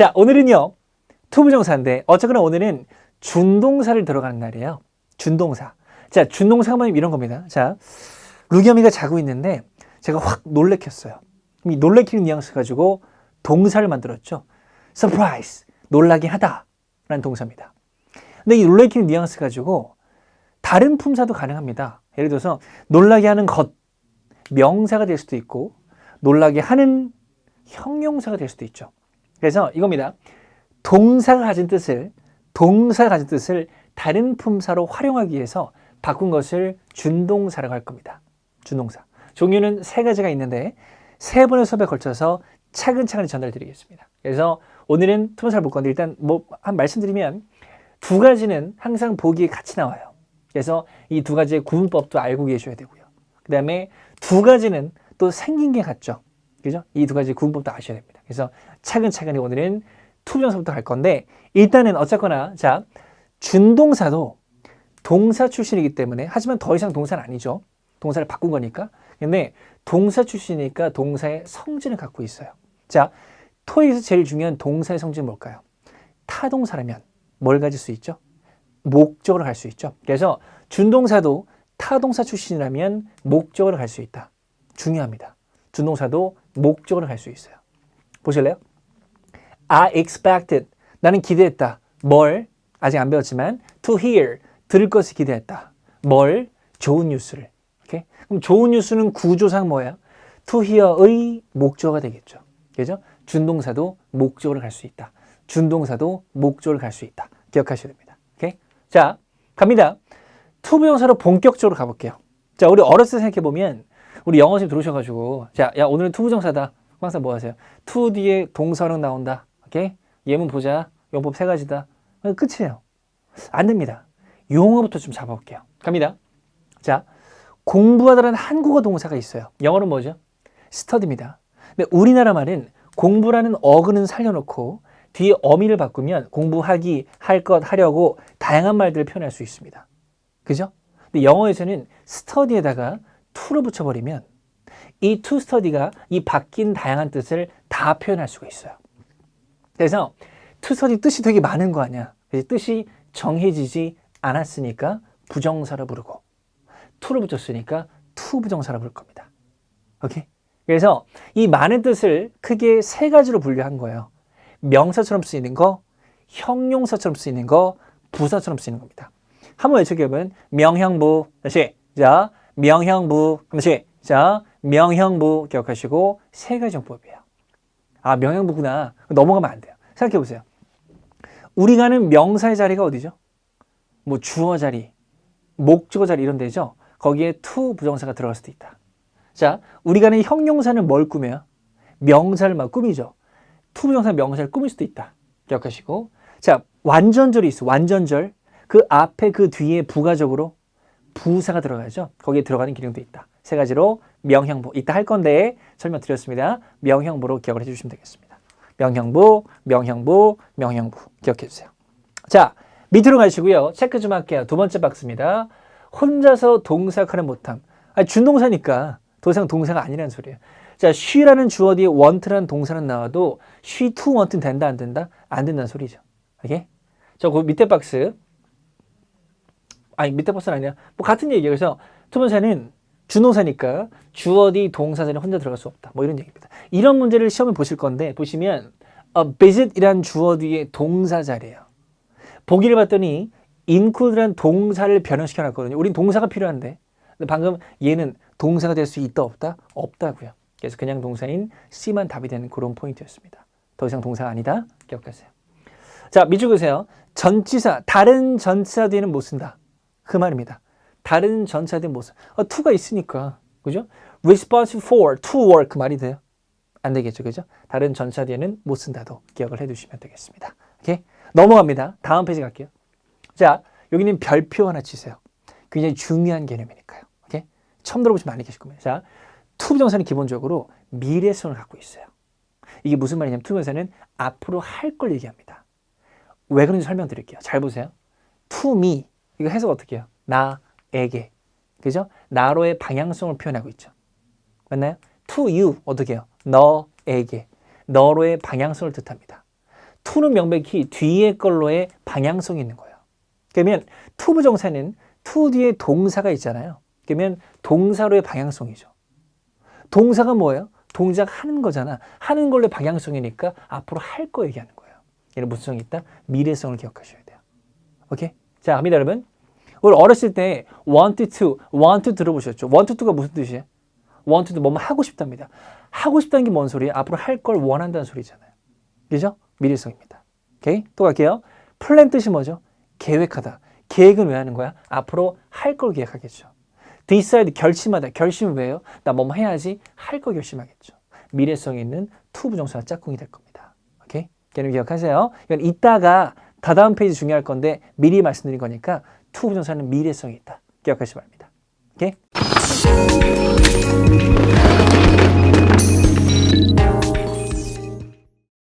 자, 오늘은요. 투부정사인데 어쨌거나 오늘은 준동사를 들어가는 날이에요. 준동사. 자, 준동사가 뭐냐면 이런 겁니다. 자, 루겸이가 자고 있는데 제가 확 놀래켰어요. 이 놀래키는 뉘앙스 가지고 동사를 만들었죠. surprise. 놀라게 하다. 라는 동사입니다. 근데 이 놀래키는 뉘앙스 가지고 다른 품사도 가능합니다. 예를 들어서 놀라게 하는 것. 명사가 될 수도 있고 놀라게 하는 형용사가 될 수도 있죠. 그래서 이겁니다. 동사가 가진 뜻을 동사가 가진 뜻을 다른 품사로 활용하기 위해서 바꾼 것을 준동사라고 할 겁니다. 준동사. 종류는 세 가지가 있는데 세 번의 수업에 걸쳐서 차근차근 전달 드리겠습니다. 그래서 오늘은 투문사를 볼 건데 일단 뭐 한 말씀드리면 두 가지는 항상 보기에 같이 나와요. 그래서 이 두 가지의 구분법도 알고 계셔야 되고요. 그 다음에 두 가지는 또 생긴 게 같죠. 그죠? 이 두 가지 구분법도 아셔야 됩니다. 그래서 차근차근히 오늘은 투부정사부터 갈 건데 일단은 어쨌거나 자 준동사도 동사 출신이기 때문에 하지만 더 이상 동사는 아니죠. 동사를 바꾼 거니까. 근데 동사 출신이니까 동사의 성질을 갖고 있어요. 자, 토익에서 제일 중요한 동사의 성질은 뭘까요? 타동사라면 뭘 가질 수 있죠? 목적으로 갈 수 있죠. 그래서 준동사도 타동사 출신이라면 목적으로 갈 수 있다. 중요합니다. 준동사도 목적으로 갈 수 있어요. 보실래요? I expected. 나는 기대했다. 뭘? 아직 안 배웠지만 to hear. 들을 것을 기대했다. 뭘? 좋은 뉴스를. 오케이? 그럼 좋은 뉴스는 구조상 뭐야? to hear의 목적어가 되겠죠. 그죠? 준동사도 목적으로 갈 수 있다. 준동사도 목적으로 갈 수 있다. 기억하셔야 됩니다. 오케이? 자, 갑니다. 투부정사로 본격적으로 가볼게요. 자, 우리 어렸을 때 생각해보면 우리 영어 선생님 들어오셔가지고 자, 야, 오늘은 투부정사다. 항상 뭐 하세요? 투 뒤에 동사랑 나온다. 오케이? 예문 보자. 용법 세 가지다. 어, 끝이에요. 안 됩니다. 용어부터 좀 잡아볼게요. 갑니다. 자, 공부하다라는 한국어 동사가 있어요. 영어는 뭐죠? 스터디입니다. 근데 우리나라 말은 공부라는 어근은 살려놓고 뒤에 어미를 바꾸면 공부하기, 할 것, 하려고 다양한 말들을 표현할 수 있습니다. 그죠? 근데 영어에서는 스터디에다가 to를 붙여버리면 이 to study가 이 바뀐 다양한 뜻을 다 표현할 수가 있어요. 그래서 to study 뜻이 되게 많은 거 아니야. 뜻이 정해지지 않았으니까 부정사로 부르고 to를 붙였으니까 to 부정사로 부를 겁니다. 오케이? 그래서 이 많은 뜻을 크게 세 가지로 분류한 거예요. 명사처럼 쓰이는 거, 형용사처럼 쓰이는 거, 부사처럼 쓰이는 겁니다. 한번 외쳐보면 명형부 다시 자 명형부 다시 자 명형부 기억하시고 세 가지 정법이에요. 아 명형부구나 넘어가면 안 돼요. 생각해 보세요. 우리가 아는 명사의 자리가 어디죠? 뭐 주어 자리, 목적어 자리 이런 데죠. 거기에 to 부정사가 들어갈 수도 있다. 자, 우리가 아는 형용사는 뭘 꾸며요? 명사를 막 꾸미죠. to 부정사 명사를 꾸밀 수도 있다. 기억하시고. 자, 완전절이 있어. 완전절. 그 앞에 그 뒤에 부가적으로 부사가 들어가죠. 거기에 들어가는 기능도 있다. 세 가지로 명형부. 이따 할 건데 설명드렸습니다. 명형부로 기억을 해주시면 되겠습니다. 명형부, 명형부, 명형부. 기억해 주세요. 자, 밑으로 가시고요. 체크 좀 할게요. 두 번째 박스입니다. 혼자서 동사하는 못함. 아, 준동사니까 더 이상 동사가 아니라는 소리예요. 자, she라는 주어 뒤에 want라는 동사는 나와도 she to want는 된다 안 된다? 안 된다는 소리죠. 오케이? 저그 밑에 박스. 아니 밑에 박스는 아니야. 뭐 같은 얘기예요. 그래서 투문사는 준동사니까 주어 뒤 동사 자리에 혼자 들어갈 수 없다. 뭐 이런 얘기입니다. 이런 문제를 시험에 보실 건데 보시면 a visit이란 주어 뒤에 동사 자리예요. 보기를 봤더니 include란 동사를 변형시켜 놨거든요. 우린 동사가 필요한데 근데 방금 얘는 동사가 될 수 있다 없다? 없다고요. 그래서 그냥 동사인 C만 답이 되는 그런 포인트였습니다. 더 이상 동사가 아니다. 기억하세요. 자, 밑줄 그세요. 전치사, 다른 전치사 뒤에는 못 쓴다. 그 말입니다. 다른 못 쓴다. 어, to가 있으니까. 그죠? responsible for, to work 말이 돼요. 안 되겠죠. 그죠? 다른 전치사 뒤에는 못 쓴다도 기억을 해 두시면 되겠습니다. 오케이? 넘어갑니다. 다음 페이지 갈게요. 자, 여기는 별표 하나 치세요. 굉장히 중요한 개념이니까요. 오케이? 처음 들어보신 많이 계실 겁니다. 자, 투부정사는 기본적으로 미래성을 갖고 있어요. 이게 무슨 말이냐면 투부정사는 앞으로 할 걸 얘기합니다. 왜 그런지 설명드릴게요. 잘 보세요. to me 이거 해석 어떻게 해요? 나 에게 그죠? 나로의 방향성을 표현하고 있죠. 맞나요? to you 어떻게 해요? 너에게 너로의 방향성을 뜻합니다. to는 명백히 뒤에 걸로의 방향성이 있는 거예요. 그러면 to 부정사는 to 뒤에 동사가 있잖아요. 그러면 동사로의 방향성이죠. 동사가 뭐예요? 동작 하는 거잖아. 하는 걸로 방향성이니까 앞으로 할 거 얘기하는 거예요. 얘는 무슨 성이 있다? 미래성을 기억하셔야 돼요. 오케이? 자, 갑니다, 여러분. 우리 어렸을 때 want to, want to 들어보셨죠? want to가 무슨 뜻이에요? want to, 뭐뭐 하고 싶답니다. 하고 싶다는 게 뭔 소리예요? 앞으로 할 걸 원한다는 소리잖아요. 그죠? 미래성입니다. 오케이? 또 갈게요. 플랜 뜻이 뭐죠? 계획하다. 계획은 왜 하는 거야? 앞으로 할 걸 계획하겠죠. decide 결심하다. 결심은 왜요? 나 뭐뭐 해야지 할거 결심하겠죠. 미래성이 있는 to 부정사 짝꿍이 될 겁니다. 오케이? 개념 기억하세요. 이건 이따가 다다음 페이지 중요할 건데 미리 말씀드린 거니까 투 부정사는 미래성이 있다. 기억하시기 바랍니다. 오케이?